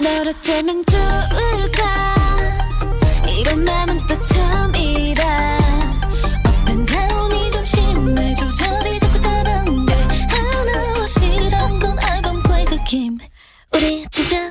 널 어쩌면 좋을까? 이런 마음은 또 처음이라. Up 타원이 좀 심해. 조절이 자꾸 다른데. 하나와 싫은 건 I don't play 우리 진짜